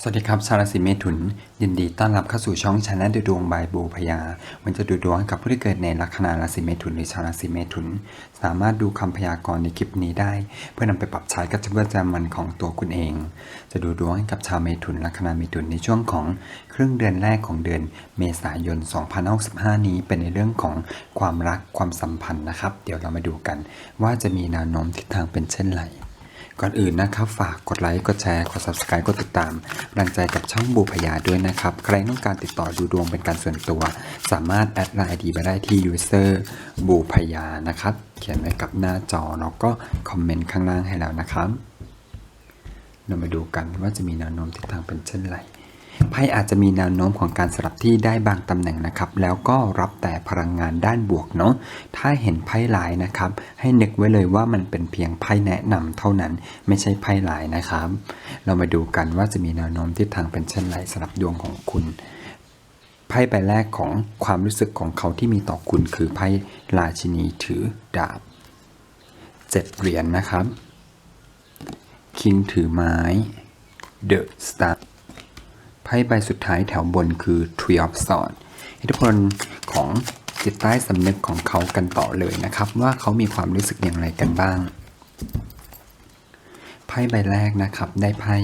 สวัสดีครับชาวราศีเมถุน ยินดีต้อนรับเข้าสู่ช่องชาแนลดูดวงบายบูพยา มันจะดูดวงกับผู้ที่เกิดในลัคนาราศีเมถุนหรือชาวราศีเมถุน สามารถดูคำพยากรณ์ในคลิปนี้ได้ เพื่อนำไปปรับใช้กับชีวิตประจำวันของตัวคุณเอง จะดูดวงกับชาวเมถุนลัคนาเมถุนในช่วงของครึ่งเดือนแรกของเดือนเมษายน2565 นี้เป็นในเรื่องของความรักความสัมพันธ์นะครับ เดี๋ยวเรามาดูกัน ว่าจะมีแนวโน้มทิศทางเป็นเช่นไร ก่อนอื่นนะครับฝากกดไลค์ กดแชร์ กด subscribe กดติดตามกำลังใจกับช่องบูพยาด้วยนะครับ ใครต้องการติดต่อดูดวงเป็นการส่วนตัว สามารถแอดไลน์ดีไปได้ที่ user บูพยานะครับ เขียนไว้กับหน้าจอแล้วก็คอมเมนต์ข้างล่างให้แล้วนะครับ เรามาดูกันว่าจะมีแนวโน้มทิศทางเป็นเช่นไร ไพ่อาจจะมีแนวโน้มของการสลับที่ได้บางตำแหน่งนะครับ แล้วก็รับแต่พลังงานด้านบวกเนาะถ้าเห็นไพ่หลายนะครับ ให้นึกไว้เลยว่ามันเป็นเพียงไพ่แนะนำเท่านั้น ไม่ใช่ไพ่หลายนะครับ เรามาดูกันว่าจะมีแนวโน้มทิศทางเป็นเช่นไรสำหรับดวงของคุณไพ่ใบแรกของความรู้สึกของเขาที่มีต่อคุณคือไพ่ราชินีถือดาบเจ็ดเหรียญนะครับคิงถือไม้ The Star ไพ่ ใบสุดท้ายแถวบนคือ Tree of Swords อิทธิพลของจิตใต้สำนึกของเขากันต่อเลยนะครับ ว่าเขามีความรู้สึกอย่างไรกันบ้าง ไพ่ใบแรกนะครับได้ไพ่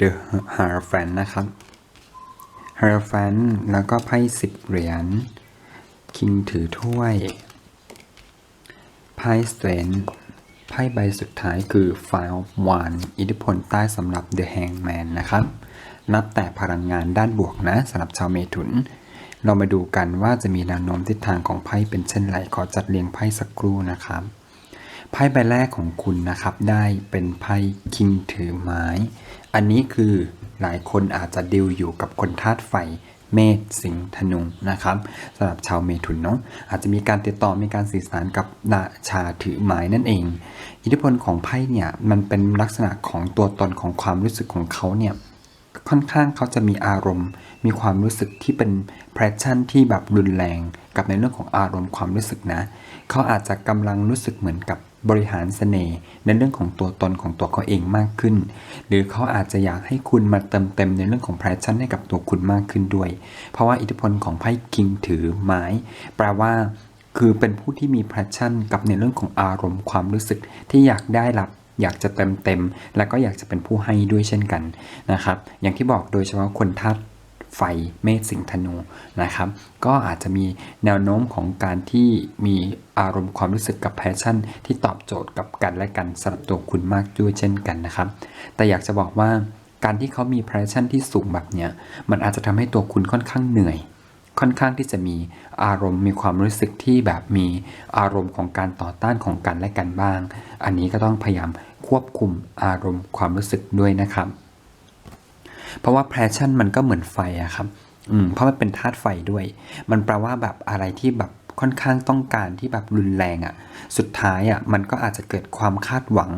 The Hierophant นะครับ Hierophant แล้วก็ไพ่สิบเหรียญ คิงถือถ้วย ไพ่ Strength ไพ่ใบสุดท้ายคือ File One อิทธิพลใต้สำหรับ The Hangman นะครับ นับแต่พลังงานด้านบวกนะสำหรับชาวเมถุน เรามาดูกันว่าจะมีแนวโน้มทิศทางของไพ่เป็นเช่นไรขอจัดเรียงไพ่สักครู่นะครับไพ่ใบแรกของคุณนะครับได้เป็นไพ่คิงถือไม้ อันนี้คือหลายคนอาจจะดิวอยู่กับคนธาตุไฟเมษสิงห์ธนูนะครับสำหรับชาวเมถุนเนาะอาจจะมีการติดต่อมีการสื่อสารกับราชาถือไม้นั่นเอง อิทธิพลของไพ่เนี่ยมันเป็นลักษณะของตัวตนของความรู้สึกของเขาเนี่ย ค่อนข้างเขาจะมีอารมณ์ มีความรู้สึกที่เป็น passion ที่แบบรุนแรงกับในเรื่องของอารมณ์ความรู้สึกนะ เขาอาจจะกำลังรู้สึกเหมือนกับบริหารเสน่ห์ในเรื่องของตัวตนของตัวเขาเองมากขึ้น หรือเขาอาจจะอยากให้คุณมาเติมเต็มในเรื่องของ passion ให้กับตัวคุณมากขึ้นด้วย เพราะว่าอิทธิพลของไพ่คิงถือไม้ แปลว่า คือเป็นผู้ที่มี passion กับในเรื่องของอารมณ์ความรู้สึกที่อยากได้รับ อยากจะเต็มเต็มๆแล้วก็อยากจะเป็นผู้ให้ด้วยเช่นกันนะครับ อย่างที่บอกโดยเฉพาะคนธาตุไฟเมษสิงห์ธนูนะครับ ก็อาจจะมีแนวโน้มของการที่มีอารมณ์ความรู้สึกกับแพชชั่น ที่ตอบโจทย์กับกันและกันสำหรับตัวคุณมากด้วยเช่นกันนะครับ แต่อยากจะบอกว่าการที่เขามีแพชชั่นที่สูงแบบเนี้ยมันอาจจะทำให้ตัวคุณค่อนข้างเหนื่อย ค่อนข้างที่จะมีอารมณ์มีความรู้สึกที่แบบมีอารมณ์ของการต่อต้านของกันและกันบ้าง อันนี้ก็ต้องพยายาม ควบคุมอารมณ์ความรู้สึกด้วยนะครับ เพราะว่าแพชชั่นมันก็เหมือนไฟอะครับ อืมเพราะมันเป็นธาตุไฟด้วย มันแปลว่าแบบอะไรที่แบบค่อนข้างต้องการที่แบบรุนแรงอะสุดท้ายอะมันก็อาจจะเกิดความคาดหวัง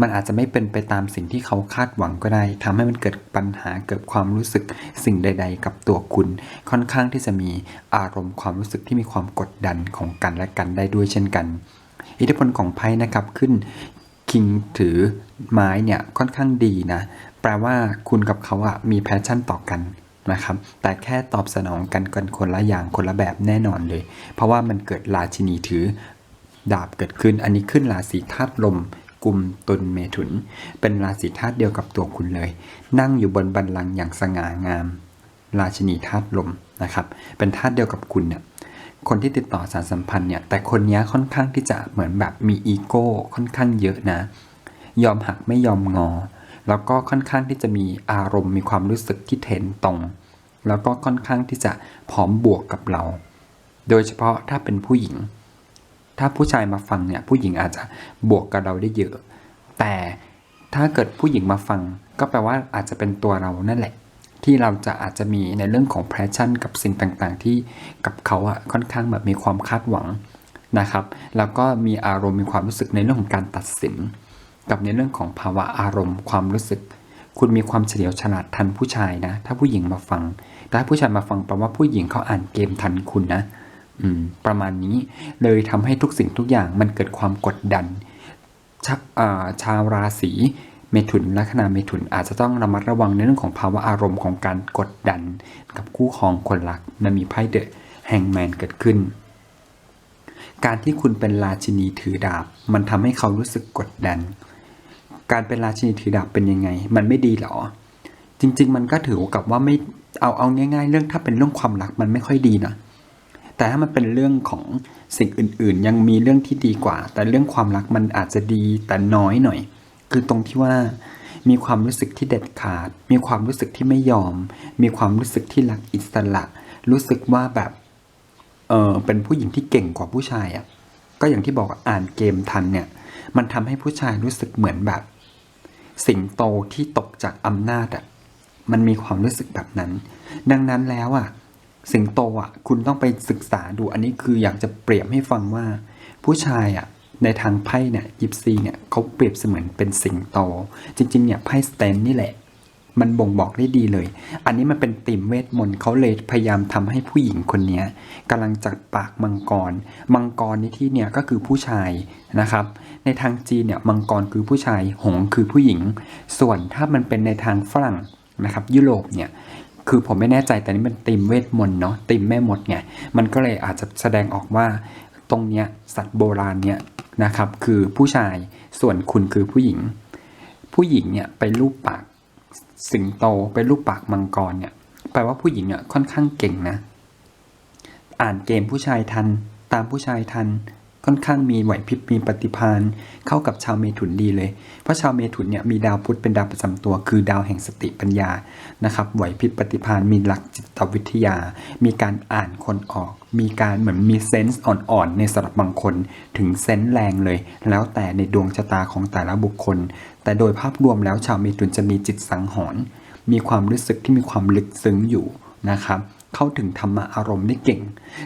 มันอาจจะไม่เป็นไปตามสิ่งที่เขาคาดหวังก็ได้ทำให้มันเกิดปัญหาเกิดความรู้สึกสิ่งใด ๆ กับตัวคุณ ค่อนข้างที่จะมีอารมณ์ความรู้สึกที่มีความกดดันของกันและกันได้ด้วยเช่นกัน อิทธิพลของไพ่นะครับขึ้น คิงถือไม้เนี่ยค่อนข้างดีนะ แปลว่าคุณกับเขาอะมีแพชชั่นต่อกันนะครับ แต่แค่ตอบสนองกันกันคนละอย่างคนละแบบแน่นอนเลย เพราะว่ามันเกิดราชินีถือดาบเกิดขึ้น อันนี้ขึ้นราศีธาตุลมกลุ่มตุลเมถุน เป็นราศีธาตุเดียวกับตัวคุณเลย นั่งอยู่บนบัลลังอย่างสง่างาม ราชินีธาตุลมนะครับ เป็นธาตุเดียวกับคุณเนี่ย คนที่ติดต่อสารสัมพันธ์เนี่ยแต่คนนี้ค่อนข้างที่จะเหมือนแบบมีอีโก้ค่อนข้างเยอะนะ ยอมหักไม่ยอมงอ แล้วก็ค่อนข้างที่จะมีอารมณ์มีความรู้สึกที่เทนตรง แล้วก็ค่อนข้างที่จะพร้อมบวกกับเรา โดยเฉพาะถ้าเป็นผู้หญิง ถ้าผู้ชายมาฟังเนี่ยผู้หญิงอาจจะบวกกับเราได้เยอะ แต่ถ้าเกิดผู้หญิงมาฟัง ก็แปลว่าอาจจะเป็นตัวเรานั่นแหละ ที่เราจะอาจจะมีในเรื่องของแพชชั่นกับสิ่งต่างๆ ที่กับเขาอะค่อนข้างแบบมีความคาดหวังนะครับ แล้วก็มีอารมณ์มีความรู้สึกในเรื่องของการตัดสิน กับในเรื่องของภาวะอารมณ์ ความรู้สึก คุณมีความเฉลียวฉลาดทันผู้ชายนะ ถ้าผู้หญิงมาฟังแต่ถ้าผู้ชายมาฟังแปลว่าผู้หญิงเขาอ่านเกมทันคุณนะอืมประมาณนี้เลยทำให้ทุกสิ่งทุกอย่างมันเกิดความกดดันชาชาวราศี เมถุนลัคนาเมถุนอาจจะต้องระมัดระวังในเรื่องของภาวะอารมณ์ของการกดดัน กับคู่ครองคนรักมันมีไพ่เดอะแฮงแมนเกิดขึ้น การที่คุณเป็นราชินีถือดาบ มันทำให้เขารู้สึกกดดัน การเป็นราชินีถือดาบเป็นยังไง มันไม่ดีหรอ จริง ๆ มันก็ถือกับว่าไม่เอาเอาง่าย ๆ เรื่องถ้าเป็นเรื่องความรักมันไม่ค่อยดีนะแต่ถ้ามันเป็นเรื่องของสิ่งอื่นๆ ยังมีเรื่องที่ดีกว่า แต่เรื่องความรักมันอาจจะดีแต่น้อยหน่อย คือตรงที่ว่า มีความรู้สึกที่เด็ดขาด มีความรู้สึกที่ไม่ยอม มีความรู้สึกที่รักอิสระ รู้สึกว่าแบบเออเป็นผู้หญิงที่เก่งกว่าผู้ชายอะ่ะก็อย่างที่บอกอะอ่านเกมทันเนี่ย มันทำให้ผู้ชายรู้สึกเหมือนแบบ สิงโตที่ตกจากอำนาจอะมันมีความรู้สึกแบบนั้น ดังนั้นแล้วอะสิงโตอะคุณต้องไปศึกษาดูอันนี้คืออยากจะเปรียบให้ฟังว่า ผู้ชายอะ ในทางไพ่เนี่ยยิปซีเนี่ยเขาเปรียบเสมือนเป็นสิงโต จริงๆเนี่ยไพ่สแตนนี่แหละ มันบ่งบอกได้ดีเลย อันนี้มันเป็นติ่มเวทมนต์เขาเลยพยายามทำให้ผู้หญิงคนนี้ยกำลังจัดปากมังกร มังกรในที่เนี่ยก็คือผู้ชายนะครับ ในทางจีนเนี่ยมังกรคือผู้ชาย หงคือผู้หญิง ส่วนถ้ามันเป็นในทางฝรั่งนะครับ ยุโรปเนี่ยคือผมไม่แน่ใจแต่นี่มันติมเวทมนต์เนาะติมแม่มดไงมันก็เลยอาจจะแสดงออกว่า ตรงเนี้ยสัตว์โบราณเนี่ยนะครับคือผู้ชายส่วนคุณคือผู้หญิง ผู้หญิงเนี่ยไปรูปปากสิงโตไปรูปปากมังกรเนี่ยแปลว่าผู้หญิงเนี่ยค่อนข้างเก่งนะ อ่านเกมผู้ชายทัน ตามผู้ชายทัน ค่อนข้างมีไหวพริบมีปฏิภาณเข้ากับชาวเมถุนดีเลย เพราะชาวเมถุนเนี่ยมีดาวพุธเป็นดาวประจำตัว คือดาวแห่งสติปัญญานะครับไหวพริบปฏิภาณมีหลักจิตวิทยา มีการอ่านคนออก มีการเหมือนมีเซนส์อ่อนๆในสำหรับบางคน ถึงเซนส์แรงเลย แล้วแต่ในดวงชะตาของแต่ละบุคคล แต่โดยภาพรวมแล้วชาวเมถุนจะมีจิตสังหรณ์มีความรู้สึกที่มีความลึกซึ้งอยู่นะครับเข้าถึงธรรมะอารมณ์ได้เก่ง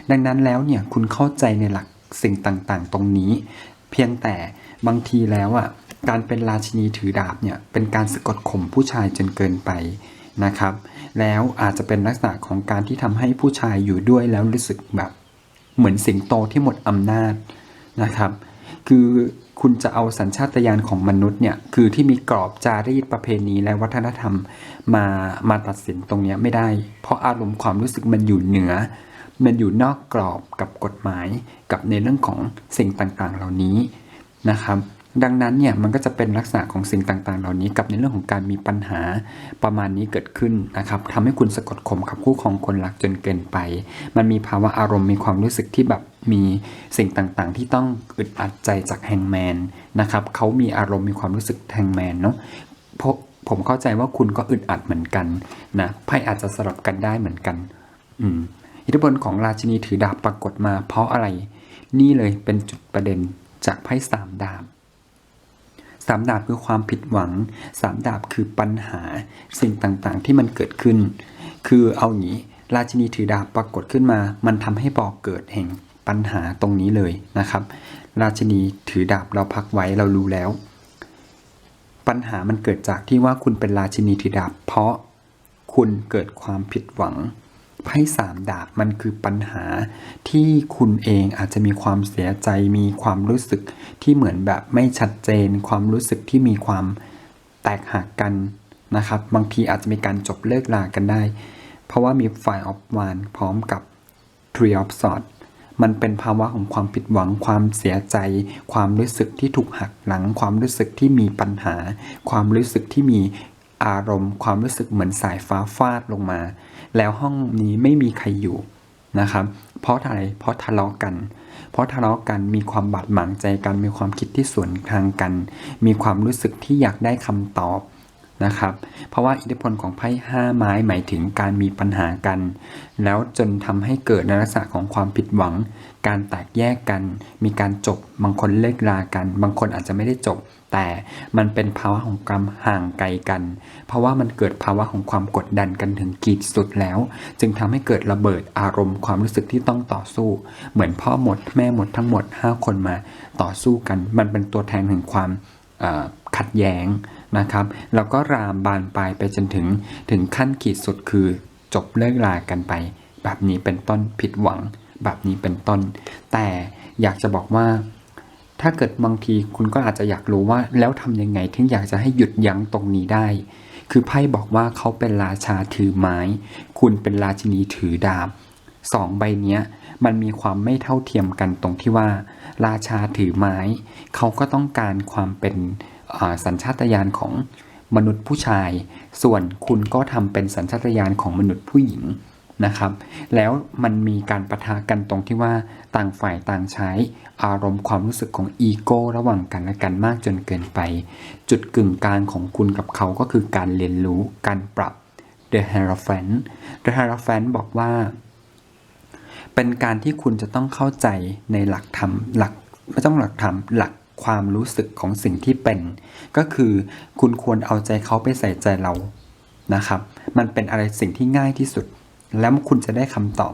ดังนั้นแล้วเนี่ยคุณเข้าใจในหลัก สิ่งต่างๆ ตรงนี้ เพียงแต่บางทีแล้วอะการเป็นราชินีถือดาบเนี่ยเป็นการสะกดข่มผู้ชายจนเกินไปนะครับ แล้วอาจจะเป็นลักษณะของการที่ทำให้ผู้ชายอยู่ด้วยแล้วรู้สึกแบบเหมือนสิงโตที่หมดอำนาจนะครับ คือคุณจะเอาสัญชาตญาณของมนุษย์เนี่ยคือที่มีกรอบจารีตประเพณีและวัฒนธรรมมามาตัดสินตรงนี้ไม่ได้ เพราะอารมณ์ความรู้สึกมันอยู่เหนือ มันอยู่นอกกรอบกับกฎหมายกับในเรื่องของสิ่งต่างๆ เหล่านี้นะครับ ดังนั้นเนี่ยมันก็จะเป็นลักษณะของสิ่งต่างๆ เหล่านี้ กับในเรื่องของการมีปัญหาประมาณนี้เกิดขึ้นนะครับทำให้คุณสะกดข่มกับคู่ของคนรักจนเกินไป มันมีภาวะอารมณ์มีความรู้สึกที่แบบมีสิ่งต่างๆ ที่ต้องอึดอัดใจจากแฮงแมนนะครับเขามีอารมณ์มีความรู้สึกแฮงแมนเนาะเพราะผมเข้าใจว่าคุณก็อึดอัดเหมือนกันนะไพ่อาจจะสลับกันได้เหมือนกัน อืม อิทธิพลของราชินีถือดาบปรากฏมาเพราะอะไร นี่เลยเป็นจุดประเด็นจากไพ่สามดาบสามดาบคือความผิดหวังสามดาบคือปัญหาสิ่งต่างๆที่มันเกิดขึ้น คือเอาอย่างนี้ ราชินีถือดาบปรากฏขึ้นมา มันทำให้บอกเกิดแห่งปัญหาตรงนี้เลยนะครับ ราชินีถือดาบเราพักไว้เรารู้แล้ว ปัญหามันเกิดจากที่ว่าคุณเป็นราชินีถือดาบ เพราะคุณเกิดความผิดหวัง ไพ่สามดาบมันคือปัญหาที่คุณเองอาจจะมีความเสียใจมีความรู้สึกที่เหมือนแบบไม่ชัดเจน ความรู้สึกที่มีความแตกหักกันนะครับ บางทีอาจจะมีการจบเลิกลากันได้ เพราะว่ามีไฟออฟวานพร้อมกับ Tree of Swords มันเป็นภาวะของความผิดหวังความเสียใจ ความรู้สึกที่ถูกหักหลัง ความรู้สึกที่มีปัญหา ความรู้สึกที่มีอารมณ์ ความรู้สึกเหมือนสายฟ้าฟาดลงมา แล้วห้องนี้ไม่มีใครอยู่นะครับ เพราะอะไร เพราะทะเลาะกัน เพราะทะเลาะกันมีความบาดหมางใจกัน มีความคิดที่สวนทางกัน มีความรู้สึกที่อยากได้คำตอบนะครับ เพราะว่าอิทธิพลของไพ่ห้าไม้หมายถึงการมีปัญหากัน แล้วจนทำให้เกิดในลักษณะของความผิดหวัง การแตกแยกกัน มีการจบบางคนเลิกลากัน บางคนอาจจะไม่ได้จบ แต่มันเป็นภาวะของความห่างไกลกัน เพราะว่ามันเกิดภาวะของความกดดันกันถึงขีดสุดแล้ว จึงทำให้เกิดระเบิดอารมณ์ความรู้สึกที่ต้องต่อสู้ เหมือนพ่อหมดแม่หมดทั้งหมด 5 คนมาต่อสู้กัน มันเป็นตัวแทนแห่งความขัดแย้งนะครับ แล้วก็รามบานปลายไปจนถึงถึงขั้นขีดสุดคือจบเลิกลากันไป แบบนี้เป็นต้นผิดหวัง แบบนี้เป็นต้น แต่อยากจะบอกว่า ถ้าเกิดบางทีคุณก็อาจจะอยากรู้ว่า แล้วทำยังไงถึงอยากจะให้หยุดยั้งตรงนี้ได้ คือไพ่บอกว่าเขาเป็นราชาถือไม้ คุณเป็นราชินีถือดาบสองใบเนี้ยมันมีความไม่เท่าเทียมกันตรงที่ว่า ราชาถือไม้ เขาก็ต้องการความเป็นสัญชาตญาณของมนุษย์ผู้ชาย ส่วนคุณก็ทำเป็นสัญชาตญาณของมนุษย์ผู้หญิง นะครับ แล้วมันมีการประทะกันตรงที่ว่าต่างฝ่ายต่างใช้อารมณ์ความรู้สึกของอีโก้ระหว่างกันและกันมากจนเกินไป จุดกึ่งกลางของคุณกับเขาก็คือการเรียนรู้การปรับ The Hierophant The Hierophant บอกว่า เป็นการที่คุณจะต้องเข้าใจในหลักธรรมหลักไม่ต้องหลักธรรมหลักความรู้สึกของสิ่งที่เป็น ก็คือคุณควรเอาใจเขาไปใส่ใจเรานะครับ มันเป็นอะไรสิ่งที่ง่ายที่สุด แล้วคุณจะได้คำตอบ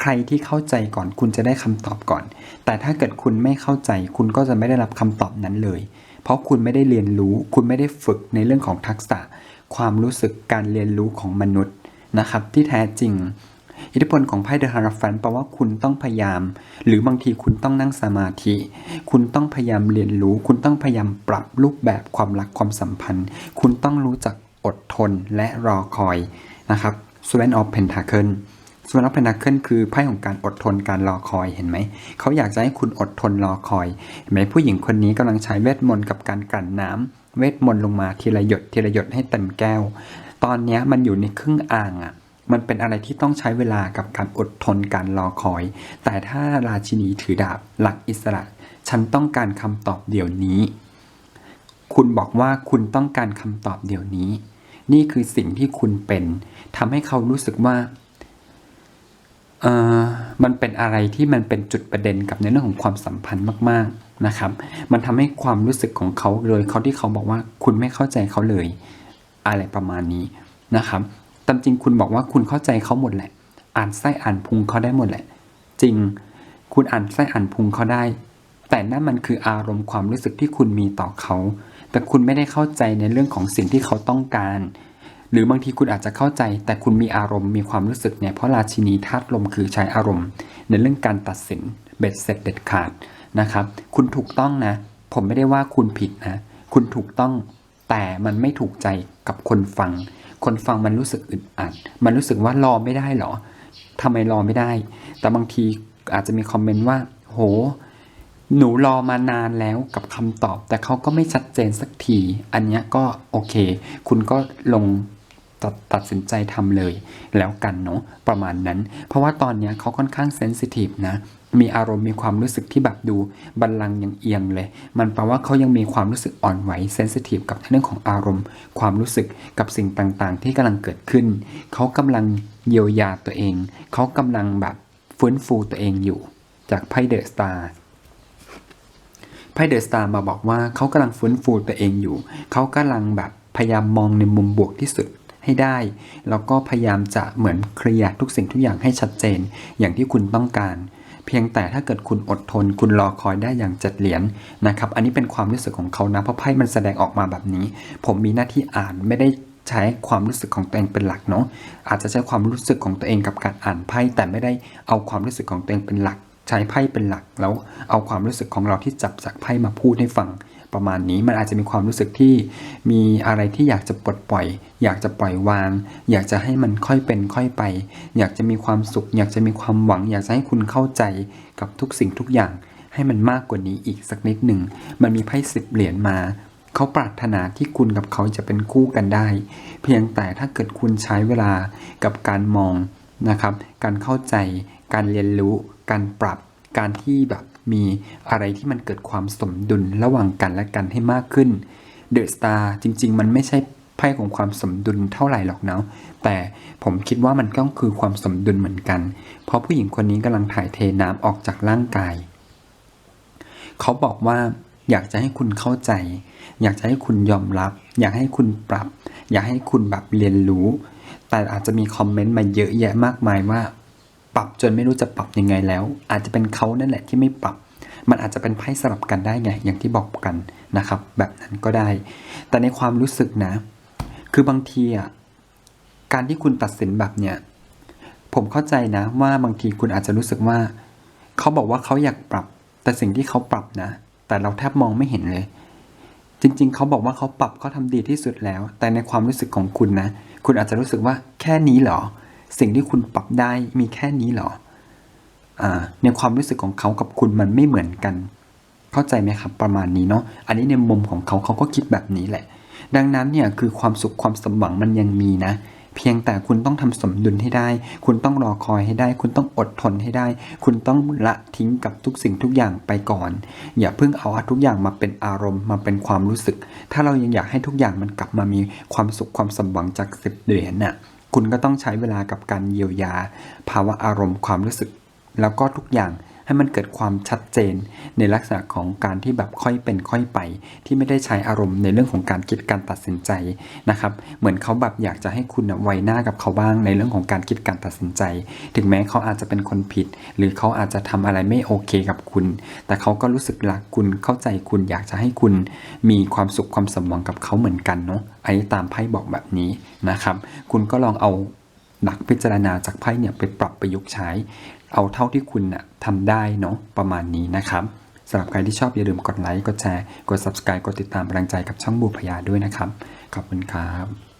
ใครที่เข้าใจก่อน คุณจะได้คำตอบก่อน แต่ถ้าเกิดคุณไม่เข้าใจ คุณก็จะไม่ได้รับคำตอบนั้นเลย เพราะคุณไม่ได้เรียนรู้ คุณไม่ได้ฝึกในเรื่องของทักษะ ความรู้สึกการเรียนรู้ของมนุษย์นะครับ ที่แท้จริง อิทธิพลของไพ่เดอะฮาราฟันแปลว่าคุณต้องพยายาม หรือบางทีคุณต้องนั่งสมาธิ คุณต้องพยายามเรียนรู้ คุณต้องพยายามปรับรูปแบบความรักความสัมพันธ์ คุณต้องรู้จักอดทนและรอคอยนะครับ s w e n of Pentacle s w e n of Pentacle คือไพ่ของการอดทนการรอคอยเห็นไหม เขาอยากจะให้คุณอดทนรอคอยเห็นไหมผู้หญิงคนนี้กำลังใช้เวทมนต์กับการกลั่นน้ำเวทมนต์ลงมาทีละหยดทีละหยดให้เต็มแก้ว ตอนนี้มันอยู่ในครึ่งอ่างอะ่ะมันเป็นอะไรที่ต้องใช้เวลากับการอดทนการรอคอย แต่ถ้าราชินีถือดาบหลักอิสระ ฉันต้องการคำตอบเดี๋ยวนี้ คุณบอกว่าคุณต้องการคำตอบเดี๋ยวนี้ นี่คือสิ่งที่คุณเป็นทำให้เขารู้สึกว่าเออมันเป็นอะไรที่มันเป็นจุดประเด็นกับในเรื่องของความสัมพันธ์มาก ๆนะครับ มันทำให้ความรู้สึกของเขาเลยเขาที่เขาบอกว่าคุณไม่เข้าใจเขาเลย อะไรประมาณนี้นะครับตามจริงคุณบอกว่าคุณเข้าใจเขาหมดแหละ อ่านไส้อ่านพุงเขาได้หมดแหละ จริงคุณอ่านไส้อ่านพุงเขาได้ แต่นั่นมันคืออารมณ์ความรู้สึกที่คุณมีต่อเขา แต่คุณไม่ได้เข้าใจในเรื่องของสิ่งที่เขาต้องการ หรือบางทีคุณอาจจะเข้าใจ แต่คุณมีอารมณ์มีความรู้สึกเนี่ยเพราะราชินีธาตุลมคือใช้อารมณ์ ในเรื่องการตัดสินเบ็ดเสร็จเด็ดขาดนะครับ คุณถูกต้องนะ ผมไม่ได้ว่าคุณผิดนะ คุณถูกต้องแต่มันไม่ถูกใจกับคนฟัง คนฟังมันรู้สึกอึดอัด มันรู้สึกว่ารอไม่ได้เหรอทำไมรอไม่ได้ แต่บางทีอาจจะมีคอมเมนต์ว่า โห หนูรอมานานแล้วกับคำตอบ แต่เขาก็ไม่ชัดเจนสักที อันนี้ก็โอเค คุณก็ลงตัดตัดสินใจทำเลย แล้วกันเนาะประมาณนั้น เพราะว่าตอนนี้เขาค่อนข้างเซนซิทีฟนะมีอารมณ์มีความรู้สึกที่แบบดูบัลลังก์ยังเอียงเลย มันแปลว่าเขายังมีความรู้สึกอ่อนไหวเซนซิทีฟกับเรื่องของอารมณ์ ความรู้สึกกับสิ่งต่างๆ ที่กำลังเกิดขึ้น เขากำลังเยียวยาตัวเอง เขากำลังแบบฟื้นฟูตัวเองอยู่ จากไพ่เดอะสตาร์ ไพ่เดอะสตาร์มาบอกว่าเขากำลังฟื้นฟูตัวเองอยู่ เขากำลังแบบพยายามมองในมุมบวกที่สุดให้ได้ แล้วก็พยายามจะเหมือนเคลียร์ทุกสิ่งทุกอย่างให้ชัดเจน อย่างที่คุณต้องการ เพียงแต่ถ้าเกิดคุณอดทน คุณรอคอยได้อย่างจ็ดเหรียญนะครับ อันนี้เป็นความรู้สึกของเขานะ เพราะไพ่มันแสดงออกมาแบบนี้ ผมมีหน้าที่อ่านไม่ได้ใช้ความรู้สึกของตัวเองเป็นหลักเนาะอาจจะใช้ความรู้สึกของตัวเองกับการอ่านไพ่แต่ไม่ได้เอาความรู้สึกของตัวเองเป็นหลัก ใช้ไพ่เป็นหลัก แล้วเอาความรู้สึกของเราที่จับจากไพ่มาพูดให้ฟังประมาณนี้มันอาจจะมีความรู้สึกที่มีอะไรที่อยากจะปลดปล่อย อยากจะปล่อยวาง อยากจะให้มันค่อยเป็นค่อยไป อยากจะมีความสุข อยากจะมีความหวัง อยากจะให้คุณเข้าใจกับทุกสิ่งทุกอย่าง ให้มันมากกว่านี้อีกสักนิดหนึ่งมันมีไพ่สิบเหรียญมาเขาปรารถนาที่คุณกับเขาจะเป็นคู่กันได้ เพียงแต่ถ้าเกิดคุณใช้เวลากับการมองนะครับ การเข้าใจการเรียนรู้ การปรับการที่แบบมีอะไรที่มันเกิดความสมดุลระหว่างกันและกันให้มากขึ้นเดอะสตาร์จริง ๆ มันไม่ใช่ไพ่ของความสมดุลเท่าไหร่หรอกเนาะแต่ผมคิดว่ามันก็คือความสมดุลเหมือนกัน เพราะผู้หญิงคนนี้กำลังถ่ายเทน้ำออกจากร่างกาย เขาบอกว่าอยากจะให้คุณเข้าใจ อยากจะให้คุณยอมรับ อยากให้คุณปรับ อยากให้คุณแบบเรียนรู้ แต่อาจจะมีคอมเมนต์มาเยอะแยะมากมายว่า ปรับจนไม่รู้จะปรับยังไงแล้ว อาจจะเป็นเขานั่นแหละที่ไม่ปรับ มันอาจจะเป็นไพ่สลับกันได้ไงอย่างที่บอกกันนะครับ แบบนั้นก็ได้ แต่ในความรู้สึกนะ คือบางทีอะการที่คุณตัดสินแบบเนี้ยผมเข้าใจนะว่าบางทีคุณอาจจะรู้สึกว่า เขาบอกว่าเขาอยากปรับ แต่สิ่งที่เขาปรับนะ แต่เราแทบมองไม่เห็นเลย จริง ๆ เขาบอกว่าเขาปรับเขาทำดีที่สุดแล้ว แต่ในความรู้สึกของคุณนะ คุณอาจจะรู้สึกว่าแค่นี้เหรอ สิ่งที่คุณปรับได้มีแค่นี้เหรออในความรู้สึกของเขากับคุณมันไม่เหมือนกัน เข้าใจไหมครับ ประมาณนี้เนาะอันนี้ในมุมของเขาเขาก็คิดแบบนี้แหละ ดังนั้นเนี่ยคือความสุขความสมหวังมันยังมีนะ เพียงแต่คุณต้องทำสมดุลให้ได้ คุณต้องรอคอยให้ได้ คุณต้องอดทนให้ได้ คุณต้องละทิ้งกับทุกสิ่งทุกอย่างไปก่อน อย่าเพิ่งเอาทุกอย่างมาเป็นอารมณ์มาเป็นความรู้สึก ถ้าเรายังอยากให้ทุกอย่างมันกลับมามีความสุขความสมหวังจากสิบเหรียญน่ะ คุณก็ต้องใช้เวลากับการเยียวยา ภาวะอารมณ์ความรู้สึก แล้วก็ทุกอย่าง ให้มันเกิดความชัดเจน ในลักษณะของการที่แบบค่อยเป็นค่อยไป ที่ไม่ได้ใช้อารมณ์ในเรื่องของการคิดการตัดสินใจนะครับ เหมือนเขาแบบอยากจะให้คุณไวหน้ากับเขาบ้างในเรื่องของการคิดการตัดสินใจ ถึงแม้เขาอาจจะเป็นคนผิด หรือเขาอาจจะทำอะไรไม่โอเคกับคุณ แต่เขาก็รู้สึกรักคุณเข้าใจคุณอยากจะให้คุณมีความสุขความสมหวังกับเขาเหมือนกันเนาะไอ้ตามไพ่บอกแบบนี้นะครับ คุณก็ลองเอาหลักพิจารณาจากไพ่เนี่ยไปปรับประยุกต์ใช้ เอาเท่าที่คุณน่ะทำได้เนาะประมาณนี้นะครับสำหรับใครที่ชอบอย่าลืมกดไลค์กดแชร์กด subscribe กดติดตามกำลังใจกับช่องบูพยาด้วยนะครับ ขอบคุณครับ